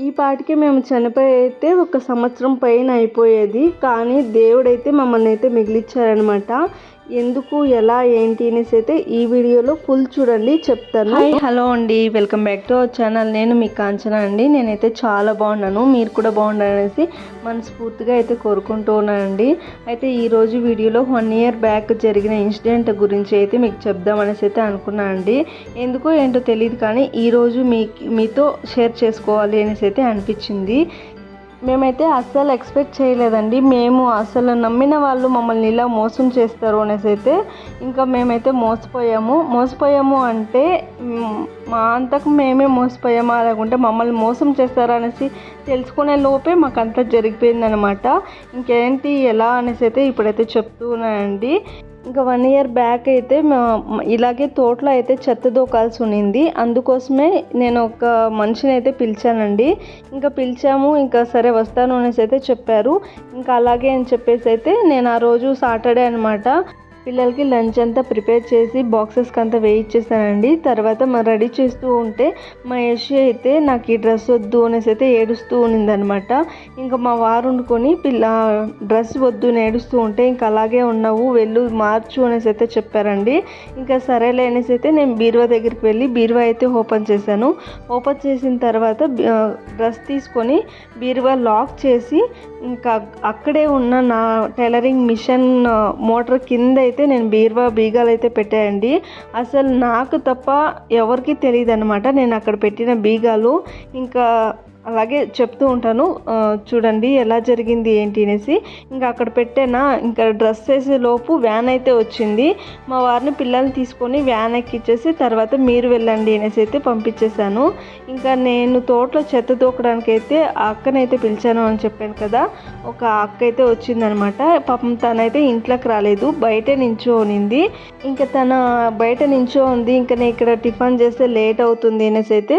ఈ పాటికి మేము చనిపోయి అయితే ఒక సంవత్సరం పైన అయిపోయేది. కానీ దేవుడైతే మమ్మల్ని అయితే మిగిలిచ్చారనమాట ఎందుకు ఎలా ఏంటి అనేసి అయితే ఈ వీడియోలో ఫుల్ చూడండి చెప్తాను. హలో అండి. Welcome back to our channel నేను మీ కాంచన అండి. నేనైతే చాలా బాగున్నాను. మీరు కూడా బాగుండాలనేసి మనస్ఫూర్తిగా అయితే కోరుకుంటూ ఉన్నానండి. అయితే ఈరోజు వీడియోలో వన్ ఇయర్ బ్యాక్ జరిగిన ఇన్సిడెంట్ గురించి అయితే మీకు చెప్దామనేసి అయితే అనుకున్నాను అండి. ఎందుకో ఏంటో తెలియదు కానీ ఈరోజు మీ మీతో షేర్ చేసుకోవాలి అనేసి అయితే అనిపించింది. మేమైతే అస్సలు ఎక్స్పెక్ట్ చేయలేదండి. మేము అసలు నమ్మిన వాళ్ళు మమ్మల్ని ఇలా మోసం చేస్తారు అనేసి అయితే ఇంకా మేమైతే మోసపోయాము. మోసపోయాము అంటే మా అంతకు మేమే మోసపోయామా లేకుంటే మమ్మల్ని మోసం చేస్తారా అనేసి తెలుసుకునే లోపే మాకు అంతా జరిగిపోయిందనమాట ఇంకేంటి ఎలా అనేసి అయితే ఇప్పుడైతే చెప్తున్నానండి. ఇంకా వన్ ఇయర్ బ్యాక్ అయితే మా- ఇలాగే తోటలో అయితే చెత్త దూకాల్సి ఉన్నింది. అందుకోసమే నేను ఒక మనిషిని అయితే పిలిచానండి. ఇంకా పిలిచాము ఇంకా సరే వస్తాను అనేసి అయితే చెప్పారు. ఇంకా అలాగే అని చెప్పేసి అయితే నేను ఆ రోజు సాటర్డే అనమాట పిల్లలకి లంచ్ అంతా ప్రిపేర్ చేసి బాక్సెస్కి అంతా వేయించేసానండి తర్వాత మా రెడీ చేస్తూ ఉంటే మా యశి అయితే నాకు ఈ డ్రెస్ వద్దు అనేసి అయితే ఏడుస్తూ ఉన్నిందనమాట ఇంకా మా వారు వండుకొని పిల్ల డ్రెస్ వద్దు నేడుస్తూ ఏడుస్తూ ఉంటే ఇంకా అలాగే ఉన్నావు వెళ్ళు మార్చు అనేసి అయితే చెప్పారండి. ఇంకా సరేలే అనేసి అయితే నేను బీరువా దగ్గరికి వెళ్ళి బీరువా అయితే ఓపెన్ చేశాను. ఓపెన్ చేసిన తర్వాత డ్రెస్ తీసుకొని బీరువా లాక్ చేసి ఇంకా అక్కడే ఉన్న నా టైలరింగ్ మిషన్ మోటార్ కింద అయితే నేను బీరువా బీగాలు అయితే పెట్టాయండి. అసలు నాకు తప్ప ఎవరికి తెలియదు అనమాట నేను అక్కడ పెట్టిన బీగాలు ఇంకా అలాగే చెప్తూ ఉంటాను చూడండి ఎలా జరిగింది ఏంటి అనేసి. ఇంకా అక్కడ పెట్టానా ఇంకా డ్రెస్ వేసే లోపు వ్యాన్ అయితే వచ్చింది. మా వారిని పిల్లల్ని తీసుకొని వ్యాన్ ఎక్కిచ్చేసి తర్వాత మీరు వెళ్ళండి అనేసి అయితే పంపించేశాను. ఇంకా నేను తోటలో చెత్త దూకడానికి అయితే ఆ అక్కనైతే పిలిచాను అని చెప్పాను కదా ఒక అక్క అయితే వచ్చిందనమాట. పాపం తనైతే ఇంట్లోకి రాలేదు బయట నించోనింది ఇంకా తన బయట నించో ఉంది ఇంకా నేను ఇక్కడ టిఫిన్ చేస్తే లేట్ అవుతుంది అనేసి అయితే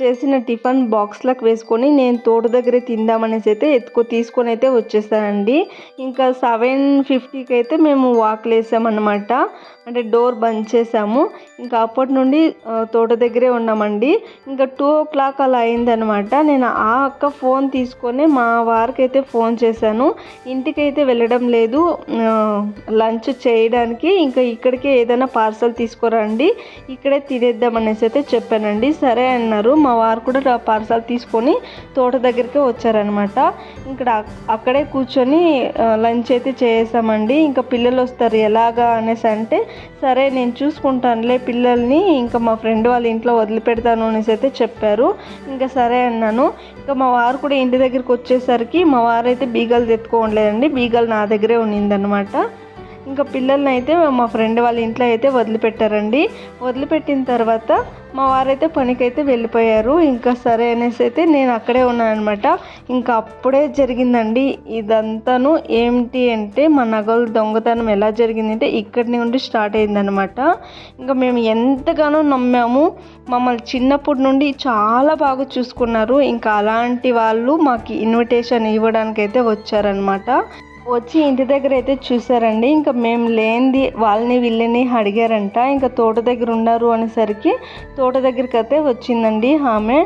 చేసిన టిఫిన్ బాక్స్లకు వేసుకొని నేను తోట దగ్గరే తిందామనేసి అయితే ఎత్తుకో తీసుకొని అయితే వచ్చేసానండి. ఇంకా సెవెన్ ఫిఫ్టీకి అయితే మేము వాక్లు వేసామన్నమాట. అంటే డోర్ బంద్ చేసాము. ఇంకా అప్పటి నుండి తోట దగ్గరే ఉన్నామండి. ఇంకా టూ ఓ క్లాక్ అలా అయిందనమాట నేను ఆ అక్క ఫోన్ తీసుకొని మా వారికి అయితే ఫోన్ చేశాను. ఇంటికైతే వెళ్ళడం లేదు. లంచ్ చేయడానికి ఇంకా ఇక్కడికే ఏదైనా పార్సల్ తీసుకురండి. ఇక్కడే తినేద్దాం అనేసి అయితే చెప్పానండి. సరే అన్నారు. మా వారు కూడా పార్సల్ తీసుకొని తోట దగ్గరికి వచ్చారనమాట ఇక్కడ అక్కడే కూర్చొని లంచ్ అయితే చేసామండి ఇంకా పిల్లలు వస్తారు ఎలాగా అనేసి అంటే సరే నేను చూసుకుంటానులే పిల్లల్ని ఇంకా మా ఫ్రెండ్ వాళ్ళ ఇంట్లో వదిలిపెడతాను అనేసి అయితే చెప్పారు. ఇంకా సరే అన్నాను. ఇంకా మా వారు కూడా ఇంటి దగ్గరికి వచ్చేసరికి మా వారు అయితే బీగలు తెచ్చుకోవట్లేదండి. బీగలు నా దగ్గరే ఉన్నిందనమాట ఇంకా పిల్లల్ని అయితే మా ఫ్రెండ్ వాళ్ళ ఇంట్లో అయితే వదిలిపెట్టారండి. వదిలిపెట్టిన తర్వాత మా వారైతే పనికైతే వెళ్ళిపోయారు. ఇంకా సరే అనేసి అయితే నేను అక్కడే ఉన్నాను అనమాట ఇంకా అప్పుడే జరిగిందండి ఇదంతాను. ఏంటి అంటే మా నగలు దొంగతనం ఎలా జరిగిందంటే ఇక్కడి నుండి స్టార్ట్ అయిందనమాట ఇంకా మేము ఎంతగానో నమ్మాము. మమ్మల్ని చిన్నప్పటి నుండి చాలా బాగా చూసుకున్నారు. ఇంకా అలాంటి వాళ్ళు మాకు ఇన్విటేషన్ ఇవ్వడానికైతే వచ్చారనమాట వచ్చి ఇంటి దగ్గర అయితే చూసారండి ఇంకా మేము లేనిది వాళ్ళని వీళ్ళని అడిగారంట. ఇంకా తోట దగ్గర ఉన్నారు అనేసరికి తోట దగ్గరికి అయితే వచ్చిందండి ఆమె.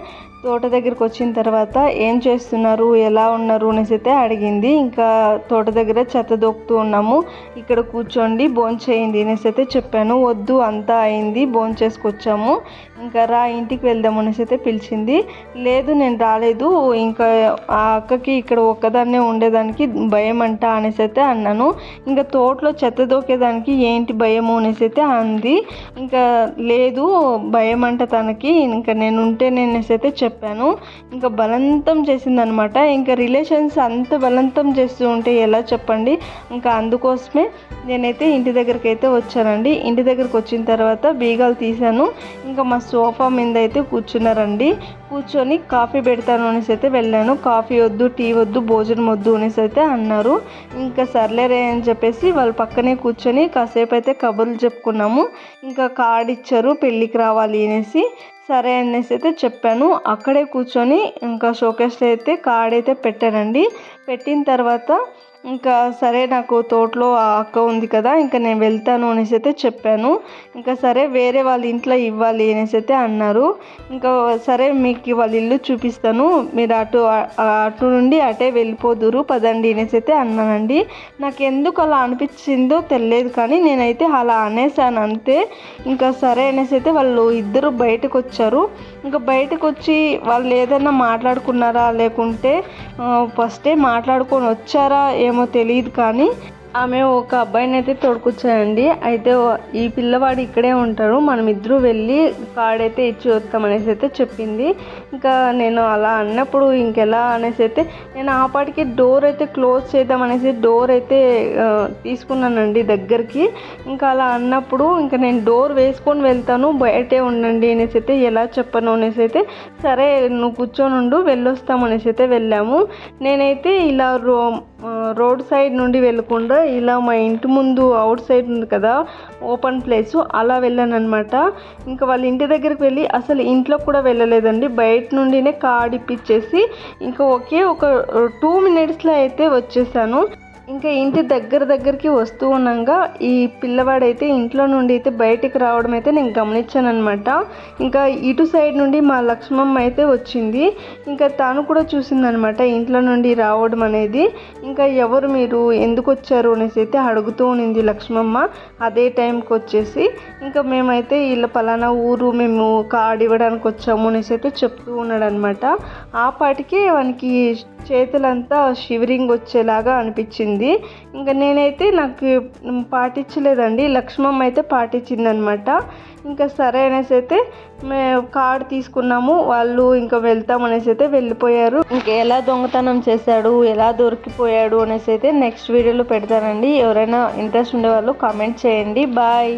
తోట దగ్గరికి వచ్చిన తర్వాత ఏం చేస్తున్నారు ఎలా ఉన్నారు అనేసి అయితే అడిగింది. ఇంకా తోట దగ్గర చెత్త దొక్కుతూ ఉన్నాము. ఇక్కడ కూర్చోండి భోంచేయండి అనేసి అయితే చెప్పాను. వద్దు అంతా అయింది భోంచేసుకొచ్చాము ఇంకా రా ఇంటికి వెళ్దాం అనేసి అయితే పిలిచింది. లేదు నేను రాలేదు. ఇంకా ఆ అక్కకి ఇక్కడ ఒక్కదాన్నే ఉండేదానికి భయం అంట అనేసి అయితే అన్నాను. ఇంకా తోటలో చెత్త దొక్కేదానికి ఏంటి భయము అనేసి అయితే అంది. ఇంకా లేదు భయం అంట తనకి. ఇంకా నేను ఉంటే అనేసి అయితే చెప్పాను. ఇంకా బలవంతం చేసిందనమాట ఇంకా రిలేషన్స్ అంత బలవంతం చేస్తూ ఉంటే ఎలా చెప్పండి? ఇంకా అందుకోసమే నేనైతే ఇంటి దగ్గరికి అయితే వచ్చానండి. ఇంటి దగ్గరికి వచ్చిన తర్వాత బీగాలు తీశాను. ఇంకా మా సోఫా మీద అయితే కూర్చున్నారండి. కూర్చొని కాఫీ పెడతాను అనేసి అయితే వెళ్ళాను. కాఫీ వద్దు టీ వద్దు భోజనం వద్దు అనేసి అయితే అన్నారు. ఇంకా సర్లేరే అని చెప్పేసి వాళ్ళ పక్కనే కూర్చొని కాసేపు అయితే కబుర్లు చెప్పుకున్నాము. ఇంకా కార్డ్ ఇచ్చారు పెళ్ళికి రావాలి అనేసి. సరే అనేసి అయితే చెప్పాను. అక్కడే కూర్చొని ఇంకా షోకేస్లో అయితే కార్డ్ అయితే పెట్టానండి పెట్టిన తర్వాత ఇంకా సరే నాకు తోటలో ఆ అక్క ఉంది కదా ఇంకా నేను వెళ్తాను అనేసి అయితే చెప్పాను. ఇంకా సరే వేరే వాళ్ళ ఇంట్లో ఇవ్వాలి అనేసి అయితే అన్నారు. ఇంకా సరే మీకు వాళ్ళ ఇల్లు చూపిస్తాను. మీరు అటు అటు నుండి అటే వెళ్ళిపోదురు పదండి అనేసి అయితే అన్నానండి. నాకు ఎందుకు అలా అనిపించిందో తెలియదు కానీ నేనైతే అలా అనేసాను అంతే. ఇంకా సరే అనేసి అయితే వాళ్ళు ఇద్దరు బయటకు వచ్చారు. ఇంకా బయటకు వచ్చి వాళ్ళు ఏదైనా మాట్లాడుకున్నారా? లేకుంటే ఫస్టే మాట్లాడుకొని వచ్చారా? ఏమో తెలియదు కానీ ఆమె ఒక అబ్బాయిని అయితే తోడుకొచ్చాయండి అయితే ఈ పిల్లవాడు ఇక్కడే ఉంటాడు. మనం ఇద్దరు వెళ్ళి కార్డ్ అయితే ఇచ్చి వస్తామనేసి అయితే చెప్పింది. ఇంకా నేను అలా అన్నప్పుడు ఇంకెలా అనేసి అయితే నేను ఆ పాటికి డోర్ అయితే క్లోజ్ చేద్దామనేసి డోర్ అయితే తీసుకున్నానండి దగ్గరికి. ఇంకా అలా అన్నప్పుడు ఇంకా నేను డోర్ వేసుకొని వెళ్తాను. బయటే ఉండండి అనేసి అయితే ఎలా చెప్పను అనేసి అయితే సరే నువ్వు కూర్చొని ఉండు వెళ్ళొస్తాం అనేసి అయితే వెళ్ళాము. నేనైతే ఇలా రో రోడ్ సైడ్ నుండి వెళ్ళకుండా ఇలా మా ఇంటి ముందు అవుట్ సైడ్ ఉంది కదా ఓపెన్ ప్లేస్. అలా వెళ్ళాను అనమాట ఇంకా వాళ్ళ ఇంటి దగ్గరికి వెళ్ళి అసలు ఇంట్లో కూడా వెళ్ళలేదండి. బయట నుండినే కార్డ్ ఇప్పించేసి ఇంకా ఒకే ఒక టూ మినిట్స్లో అయితే వచ్చేసాను. ఇంకా ఇంటి దగ్గర దగ్గరికి వస్తూ ఉండగా ఈ పిల్లవాడైతే ఇంట్లో నుండి అయితే బయటికి రావడం అయితే నేను గమనించాను అనమాట ఇంకా ఇటు సైడ్ నుండి మా లక్ష్మమ్మ అయితే వచ్చింది. ఇంకా తను కూడా చూసిందనమాట ఇంట్లో నుండి రావడం అనేది. ఇంకా ఎవరు మీరు? ఎందుకు వచ్చారు? అనేసి అయితే అడుగుతూ ఉన్నింది లక్ష్మమ్మ. అదే టైంకి వచ్చేసి ఇంకా మేమైతే వీళ్ళ పలానా ఊరు మేము కార్డు ఇవ్వడానికి వచ్చాము అనేసి అయితే చెప్తూ ఉన్నాడనమాట ఆ పాటికి వానికి చేతులంతా షివరింగ్ వచ్చేలాగా అనిపించింది. ఇంకా నేనైతే నాకు పాటించలేదండి. లక్ష్మమ్మ అయితే పాటించిందనమాట. ఇంకా సరే అనేసి అయితే మేము కార్డు తీసుకున్నాము. వాళ్ళు ఇంకా వెళ్తాం అనేసి అయితే వెళ్ళిపోయారు. ఇంకా ఎలా దొంగతనం చేశాడు? ఎలా దొరికిపోయాడు అనేసి అయితే నెక్స్ట్ వీడియోలో పెడతానండి. ఎవరైనా ఇంట్రెస్ట్ ఉండే వాళ్ళు కామెంట్ చేయండి. బాయ్.